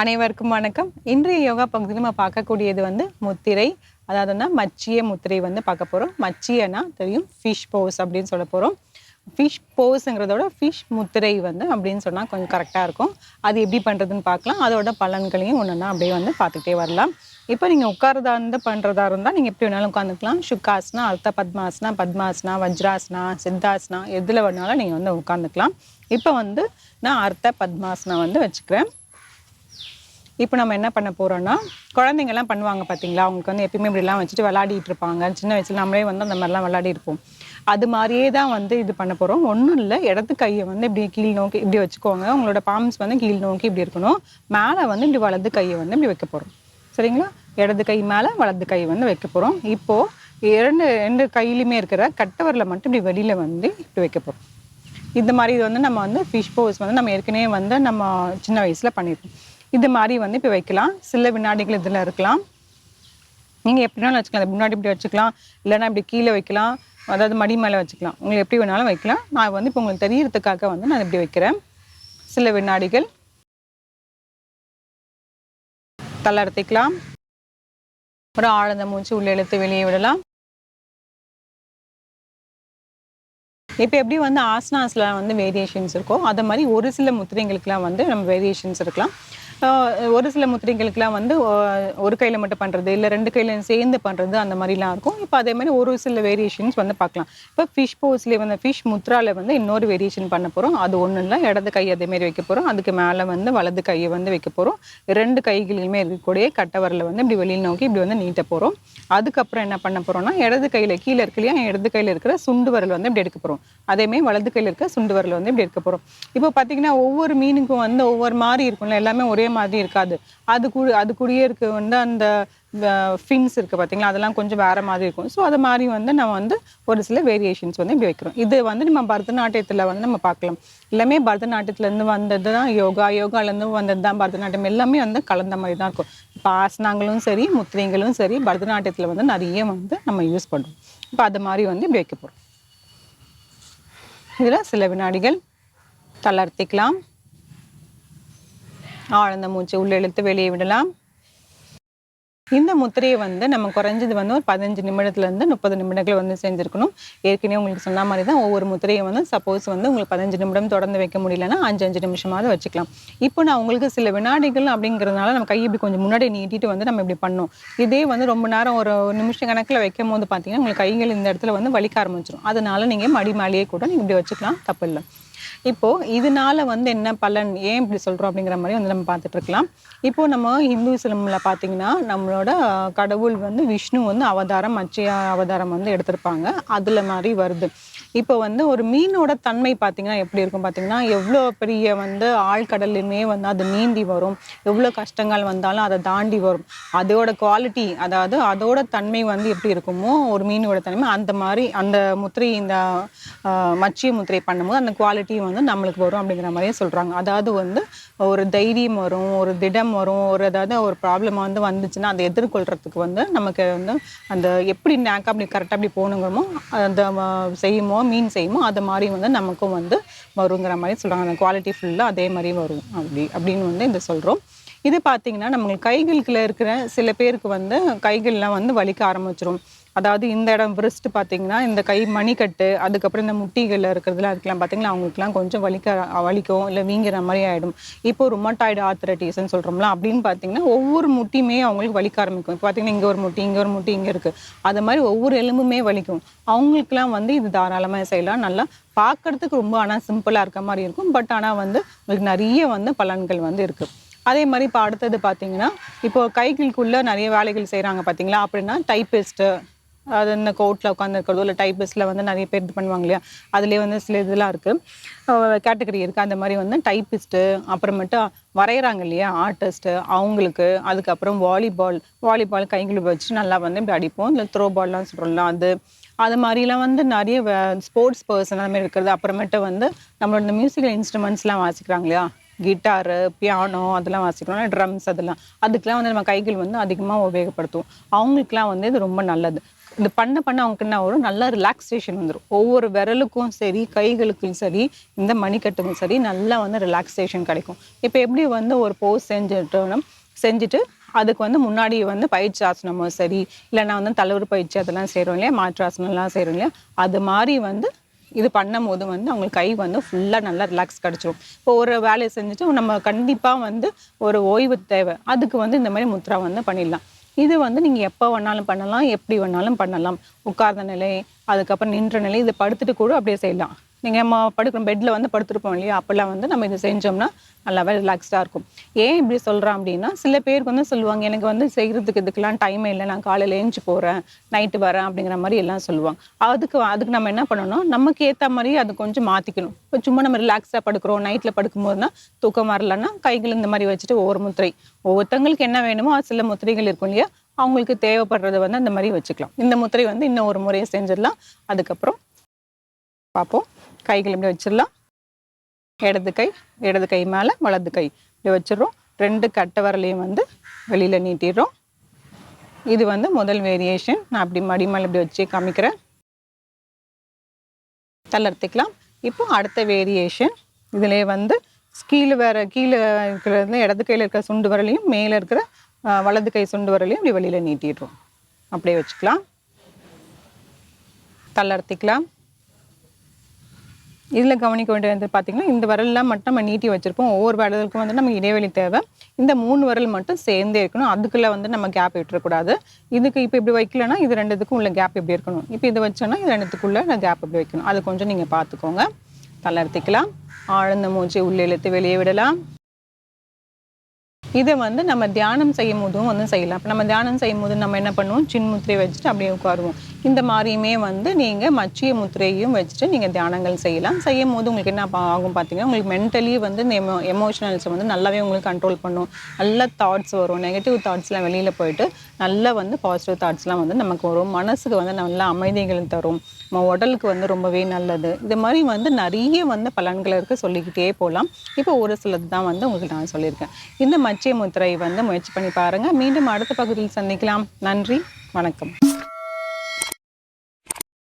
அனைவருக்கும் வணக்கம். இன்றைய யோகா பகுதியில் நம்ம பார்க்கக்கூடியது வந்து முத்திரை. அதாவதுன்னா மச்சிய முத்திரை வந்து பார்க்க போகிறோம் மச்சியனா தெரியும் ஃபிஷ் போஸ் அப்படின்னு சொல்ல போகிறோம் ஃபிஷ் போஸுங்கிறதோட ஃபிஷ் முத்திரை வந்து அப்படின்னு சொன்னால் கொஞ்சம் கரெக்டாக இருக்கும். அது எப்படி பண்ணுறதுன்னு பார்க்கலாம். அதோட பலன்களையும் ஒன்றுன்னா அப்படியே வந்து பார்த்துக்கிட்டே வரலாம். இப்போ நீங்கள் உட்காரதா இருந்து பண்ணுறதா இருந்தால் நீங்கள் எப்படி வேணாலும் உட்காந்துக்கலாம் சுக்காசனா அர்த்த பத்மாசனா பத்மாசனா வஜ்ராசனா சித்தாசனா எதில் வேணாலும் நீங்கள் வந்து உட்காந்துக்கலாம் இப்போ வந்து நான் அர்த்த பத்மாசனா வந்து வச்சுக்கிறேன். இப்போ நம்ம என்ன பண்ண போகிறோன்னா குழந்தைங்கலாம் பண்ணுவாங்க பார்த்தீங்களா அவங்களுக்கு வந்து எப்பயுமே இப்படிலாம் வச்சுட்டு விளையாடிட்டு இருப்பாங்க. சின்ன வயசில் நம்மளே வந்து அந்த மாதிரிலாம் விளையாடி இருப்போம் அது மாதிரியே தான் வந்து இது பண்ண போகிறோம் ஒன்றும் இல்லை இடது கையை வந்து இப்படி கீழ் நோக்கி இப்படி வச்சுக்கோங்க. உங்களோட பாம்ஸ் வந்து கீழ் நோக்கி இப்படி இருக்கணும். மேலே வந்து இப்படி வலது கையை வந்து இப்படி வைக்க போகிறோம் சரிங்களா? இடது கை மேலே வலது கை வந்து வைக்க போகிறோம் இப்போது இரண்டு ரெண்டு கையிலுமே இருக்கிற கட்டவரில் மட்டும் இப்படி வெளியில் வந்து இப்படி வைக்க போகிறோம் இந்த மாதிரி இது வந்து நம்ம வந்து ஃபிஷ் போஸ் வந்து நம்ம ஏற்கனவே வந்து நம்ம சின்ன வயசில் பண்ணியிருக்கோம் இது மாதிரி வந்து இப்போ வைக்கலாம். சில வினாடிகள் இதில் இருக்கலாம். நீங்கள் எப்படினாலும் வச்சுக்கலாம். முன்னாடி இப்படி வச்சுக்கலாம். இல்லைன்னா இப்படி கீழே வைக்கலாம். அதாவது மடி மேலே வச்சுக்கலாம். உங்களுக்கு எப்படி வேணாலும் வைக்கலாம். நான் வந்து இப்போ உங்களுக்கு தெரியறதுக்காக வந்து நான் இப்படி வைக்கிறேன். சில வினாடிகள். தளர்த்திக்கலாம் ஒரு ஆழ்ந்த மூச்சு உள்ள இழுத்து வெளியே விடலாம். இப்போ எப்படி வந்து ஆசனாஸில் வந்து வேரியேஷன்ஸ் இருக்கோ அது மாதிரி ஒரு சில முத்திரைங்களுக்குலாம் வந்து நம்ம வேரியேஷன்ஸ் இருக்கலாம். ஒரு சில முத்திரைகளுக்கெல்லாம் வந்து ஒரு கையில் மட்டும் பண்ணுறது இல்லை ரெண்டு கையில சேர்ந்து பண்ணுறது அந்த மாதிரிலாம் இருக்கும். இப்போ அதே மாதிரி ஒரு சில வேரியேஷன்ஸ் வந்து பார்க்கலாம். இப்போ ஃபிஷ் போஸ்லேயே வந்து ஃபிஷ் முத்ரால வந்து இன்னொரு வேரியேஷன் பண்ண போகிறோம் அது ஒன்றும் இல்லை இடது கை அதே மாதிரி வைக்க போகிறோம் அதுக்கு மேலே வந்து வலது கையை வந்து வைக்க போகிறோம் ரெண்டு கைகளிலுமே இருக்கக்கூடிய கட்டவரில் வந்து இப்படி வெளியில் நோக்கி இப்படி வந்து நீட்ட போகிறோம் அதுக்கப்புறம் என்ன பண்ண போகிறோம்னா இடது கையில் கீழே இருக்கு இல்லையா இடது கையில் இருக்கிற சுண்டு வரல் வந்து இப்படி எடுக்க போகிறோம் அதேமாதிரி வலது கையில் இருக்க சுண்டு வரல் வந்து இப்படி எடுக்க போகிறோம் இப்போ பார்த்தீங்கன்னா ஒவ்வொரு மீனுக்கும் வந்து ஒவ்வொரு மாதிரி இருக்கும்ல எல்லாமே ஒரே மாதிரி இருக்காது. அது கூட அது கூடயே இருக்க வந்து அந்த ஃபின்ஸ் இருக்குது பார்த்தீங்களா அதெல்லாம் கொஞ்சம் வேறு மாதிரி இருக்கும். ஸோ அது மாதிரி வந்து நம்ம வந்து ஒரு சில வேரியேஷன்ஸ் வந்து இப்படி வைக்கிறோம். இது வந்து நம்ம பரதநாட்டியத்தில் வந்து நம்ம பார்க்கலாம். எல்லாமே பரதநாட்டியத்துலேருந்து வந்தது தான் யோகா. யோகாலேருந்து வந்தது தான் பரதநாட்டியம். எல்லாமே வந்து கலந்த மாதிரி தான் இருக்கும். இப்போ ஆசனாங்களும் சரி முத்திரைங்களும் சரி பரதநாட்டியத்தில் வந்து நிறைய வந்து நம்ம யூஸ் பண்ணுறோம் இப்போ அது மாதிரி வந்து இப்படி வைக்க போகிறோம் இதில் சில வினாடிகள் தளர்த்திக்கலாம். ஆழ்ந்த மூச்சு உள்ளே இழுத்து வெளியே விடலாம். இந்த முத்திரையை வந்து நம்ம குறைஞ்சது வந்து ஒரு பதினஞ்சு நிமிடத்துலேருந்து முப்பது நிமிடங்கள் வந்து செஞ்சுருக்கணும். ஏற்கனவே உங்களுக்கு சொன்ன மாதிரி தான் ஒவ்வொரு முத்திரையை வந்து சப்போஸ் வந்து உங்களுக்கு பதினஞ்சு நிமிடம் தொடர்ந்து வைக்க முடியலன்னா அஞ்சு அஞ்சு நிமிஷமாவது வச்சுக்கலாம். இப்போ நான் உங்களுக்கு சில வினாடிகள் அப்படிங்கிறதுனால நம்ம கை இப்படி கொஞ்சம் முன்னாடி நீட்டிட்டு வந்து நம்ம இப்படி பண்ணோம். இதே வந்து ரொம்ப நேரம் ஒரு நிமிஷம் கணக்கில் வைக்கும் போது பார்த்தீங்கன்னா உங்களுக்கு கைகள் இந்த இடத்துல வந்து வலிக்க ஆரம்பிச்சிடும் அதனால நீங்கள் மடி மேலேயே கூட நீங்கள் இப்படி வச்சுக்கலாம். தப்பு இல்லை. இப்போ இதனால வந்து என்ன பலன்? ஏன் இப்படி சொல்றோம் அப்படிங்கிற மாதிரி வந்து நம்ம பார்த்துட்டு இருக்கலாம் இப்போ நம்ம இந்துவிசம்ல பார்த்தீங்கன்னா நம்மளோட கடவுள் வந்து விஷ்ணு வந்து அவதாரம் மச்சிய அவதாரம் வந்து எடுத்திருப்பாங்க. அதுல மாதிரி வருது. இப்போ வந்து ஒரு மீனோட தன்மை பார்த்தீங்கன்னா எப்படி இருக்கும் பார்த்தீங்கன்னா எவ்வளோ பெரிய வந்து ஆழ்கடல்லையுமே வந்து அது நீந்தி வரும். எவ்வளோ கஷ்டங்கள் வந்தாலும் அதை தாண்டி வரும். அதோட குவாலிட்டி அதாவது அதோட தன்மை வந்து எப்படி இருக்குமோ ஒரு மீனோட தன்மை அந்த மாதிரி அந்த முத்திரை இந்த மச்சிய முத்திரை பண்ணும்போது அந்த குவாலிட்டி வந்து நம்மளுக்கு வரும் அப்படிங்கிற மாதிரியே சொல்கிறாங்க அதாவது வந்து ஒரு தைரியம் வரும் ஒரு திடம் வரும் ஒரு அதாவது ஒரு ப்ராப்ளம் வந்து வந்துச்சுன்னா அதை எதிர்கொள்கிறதுக்கு வந்து நமக்கு வந்து அந்த எப்படி நேக்காக அப்படி கரெக்டாக அப்படி போகணுங்கிறமோ அந்த செய்யுமோ மீன் செய்யுமோ அது மாதிரி வந்து நமக்கும் வந்து வருங்கிற மாதிரி சொல்கிறாங்க அந்த குவாலிட்டி ஃபுல்லாக அதே மாதிரி வரும். அப்படி அப்படின்னு வந்து இந்த சொல்கிறோம் இது பார்த்தீங்கன்னா நம்ம கைகளுக்குள்ள இருக்கிற சில பேருக்கு வந்து கைகள்லாம் வந்து வலிக்க ஆரம்பிச்சிரும். அதாவது இந்த இடம் பிரிஸ்ட் பார்த்தீங்கன்னா இந்த கை மணிக்கட்டு அதுக்கப்புறம் இந்த முட்டிகளில் இருக்கிறதுலாம் இருக்கலாம். பார்த்தீங்களா? அவங்களுக்குலாம் கொஞ்சம் வலிக்க வலிக்கும் இல்லை வீங்கிற மாதிரி ஆகிடும் இப்போ ருமட்டாய்டு ஆத்திரட்டிஸ்ன்னு சொல்கிறோம்ல அப்படின்னு பார்த்தீங்கன்னா ஒவ்வொரு முட்டியுமே அவங்களுக்கு வலிக்க ஆரம்பிக்கும். இப்போ பார்த்தீங்கன்னா இங்கே ஒரு முட்டி இங்கே ஒரு முட்டி இங்கே இருக்குது அது மாதிரி ஒவ்வொரு எலும்புமே வலிக்கும். அவங்களுக்குலாம் வந்து இது தாராளமாக செய்யலாம். நல்லா பார்க்கறதுக்கு ரொம்ப ஆனால் சிம்பிளாக இருக்க மாதிரி இருக்கும். பட் ஆனால் வந்து உங்களுக்கு நிறைய வந்து பலன்கள் வந்து இருக்குது அதே மாதிரி இப்போ அடுத்தது பார்த்தீங்கன்னா இப்போ கைகளுக்குள்ளே நிறைய வேலைகள் செய்கிறாங்க பார்த்தீங்களா? அப்படின்னா டைப்பிஸ்ட்டு அது இந்த கோர்ட்டில் உட்காந்துருக்கிறதோ இல்லை டைப்பிஸ்ட்டில் வந்து நிறைய பேர் இது பண்ணுவாங்க இல்லையா அதுலேயே வந்து சில இதெல்லாம் இருக்குது கேட்டகரி இருக்குது அந்த மாதிரி வந்து டைப்பிஸ்ட்டு அப்புறமேட்டு வரைகிறாங்க இல்லையா ஆர்டிஸ்ட்டு அவங்களுக்கு அதுக்கப்புறம் வாலிபால் வாலிபால் கைகளுக்கு வச்சு நல்லா வந்து இப்படி அடிப்போம். இல்லை த்ரோ பால்லாம் சொல்கிறோம்ல அது அது மாதிரிலாம் வந்து நிறைய ஸ்போர்ட்ஸ் பர்சன் அந்த மாதிரி இருக்கிறது. அப்புறமேட்டு வந்து நம்மளோட இந்த மியூசிக்கல் இன்ஸ்ட்ருமெண்ட்ஸ்லாம் வாசிக்கிறாங்க இல்லையா கிட்டாரு பியானோ அதெல்லாம் வாசிக்கிறோம். ட்ரம்ஸ் அதெல்லாம் அதுக்கெலாம் வந்து நம்ம கைகள் வந்து அதிகமாக உபயோகப்படுத்துவோம். அவங்களுக்குலாம் வந்து இது ரொம்ப நல்லது. இது பண்ண பண்ண அவங்களுக்கு என்ன வரும். நல்லா ரிலாக்ஸேஷன் வந்துடும் ஒவ்வொரு விரலுக்கும் சரி கைகளுக்கும் சரி இந்த மணிக்கட்டுக்கும் சரி நல்லா வந்து ரிலாக்ஸேஷன் கிடைக்கும். இப்போ எப்படி வந்து ஒரு போஸ் செஞ்சுட்டோம் செஞ்சுட்டு அதுக்கு வந்து முன்னாடி வந்து பயிற்சி ஆசனமோ சரி இல்லைன்னா வந்து தலைவர் பயிற்சி அதெல்லாம் செய்கிறோம் இல்லையா? மாற்றாசனம்லாம் செய்கிறோம் இல்லையா? அது மாதிரி வந்து இது பண்ணும் போது வந்து அவங்களுக்கு கை வந்து ஃபுல்லாக நல்லா ரிலாக்ஸ் கிடச்சிரும். இப்போ ஒரு வேலையை செஞ்சுட்டு நம்ம கண்டிப்பாக வந்து ஒரு ஓய்வு தேவை. அதுக்கு வந்து இந்த மாதிரி முத்ரா வந்து பண்ணிடலாம். இது வந்து நீங்கள் எப்போ வேணாலும் பண்ணலாம் எப்படி வேணாலும் பண்ணலாம். உட்கார்ந்த நிலை அதுக்கப்புறம் நின்ற நிலை இதை படுத்துட்டு கூட அப்படியே செய்யலாம். நீங்கள் நம்ம படுக்கிறோம் பெட்டில் வந்து படுத்துருப்போம் இல்லையா? அப்போல்லாம் வந்து நம்ம இது செஞ்சோம்னா நல்லாவே ரிலாக்ஸ்டாக இருக்கும். ஏன் இப்படி சொல்கிறேன் அப்படின்னா சில பேருக்கு வந்து சொல்லுவாங்க எனக்கு வந்து செய்கிறதுக்கு இதுக்கெல்லாம் டைமே இல்லை. நான் காலையில் ஏஞ்சி போகிறேன் நைட்டு வரேன். அப்படிங்கிற மாதிரி எல்லாம் சொல்லுவாங்க. அதுக்கு அதுக்கு நம்ம என்ன பண்ணணும்? நமக்கு ஏற்ற மாதிரி அது கொஞ்சம் மாற்றிக்கணும் இப்போ சும்மா நம்ம ரிலாக்ஸாக படுக்கிறோம். நைட்டில் படுக்கும்போதுனா தூக்கம் வரலன்னா கைகள் இந்த மாதிரி வச்சுட்டு ஒவ்வொரு முத்திரை. ஒவ்வொருத்தங்களுக்கு என்ன வேணுமோ அது சில முத்திரைகள் இருக்கும் இல்லையா? அவங்களுக்கு தேவைப்படுறத வந்து அந்த மாதிரி வச்சுக்கலாம். இந்த முத்திரை வந்து இன்னும் ஒரு முறையை செஞ்சிடலாம். அதுக்கப்புறம் பார்ப்போம். கைகள் இப்படி வச்சிடலாம். இடது கை இடது கை மேலே வலது கை. இப்படி வச்சிடுறோம். ரெண்டு கட்டை வரலையும் வந்து வெளியில் நீட்டிடுறோம். இது வந்து முதல் வேரியேஷன் நான் அப்படி மடி மேலே இப்படி வச்சு காமிக்கிறேன். தளர்த்திக்கலாம். இப்போ அடுத்த வேரியேஷன் இதிலே வந்து கீழே வேற கீழே இருக்கிறது இடது கையில் இருக்கிற சுண்டு வரலையும் மேலே இருக்கிற வலது கை சுண்டு வரலையும் இப்படி வெளியில் நீட்டிடுறோம். அப்படியே வச்சுக்கலாம். தளர்த்திக்கலாம். இதில் கவனிக்க வேண்டியது பார்த்தீங்கன்னா இந்த விரல்லாம் மட்டும் நம்ம நீட்டி வச்சுருப்போம். ஒவ்வொரு விரலுக்கும் வந்து நமக்கு இடைவெளி தேவை. இந்த மூணு விரல் மட்டும் சேர்ந்தே இருக்கணும். அதுக்குள்ளே வந்து நம்ம கேப் விட்டுறக்கூடாது. இதுக்கு இப்போ இப்படி வைக்கலன்னா இது ரெண்டுத்துக்கும் உள்ள கேப் எப்படி இருக்கணும். இப்போ இது வச்சோன்னா இது ரெண்டுத்துக்குள்ளே நான் கேப் எப்படி வைக்கணும். அது கொஞ்சம் நீங்கள் பார்த்துக்கோங்க தளர்த்திக்கலாம் ஆழ்ந்த மூச்சு உள்ளே இழுத்து வெளியே விடலாம். இதை வந்து நம்ம தியானம் செய்யும் போதும் வந்து செய்யலாம். இப்போ நம்ம தியானம் செய்யும் போது நம்ம என்ன பண்ணுவோம்? சின் முத்திரையை வச்சுட்டு அப்படியே உட்காருவோம். இந்த மாதிரியுமே வந்து நீங்கள் மச்சிய முத்திரையும் வச்சுட்டு நீங்கள் தியானங்கள் செய்யலாம். செய்யும் போது உங்களுக்கு என்ன ஆகும் பார்த்தீங்கன்னா உங்களுக்கு மென்டலி வந்து இந்த எமோ எமோஷனல்ஸை வந்து நல்லாவே உங்களுக்கு கண்ட்ரோல் பண்ணும். நல்ல தாட்ஸ் வரும். நெகட்டிவ் தாட்ஸ்லாம் வெளியில் போயிட்டு நல்லா வந்து பாசிட்டிவ் தாட்ஸ்லாம் வந்து நமக்கு வரும். மனசுக்கு வந்து நல்ல அமைதிகள் தரும். நம்ம உடலுக்கு வந்து ரொம்பவே நல்லது. இது மாதிரி வந்து நிறைய வந்து பலன்கள் இருக்க சொல்லிக்கிட்டே போகலாம் இப்போ ஒரு சிலது தான் வந்து உங்களுக்கு நான் சொல்லியிருக்கேன். இந்த மச்சிய முத்திரை வந்து முயற்சி பண்ணி பாருங்க. மீண்டும் அடுத்த பகுதியில் சந்திக்கலாம். நன்றி. வணக்கம்.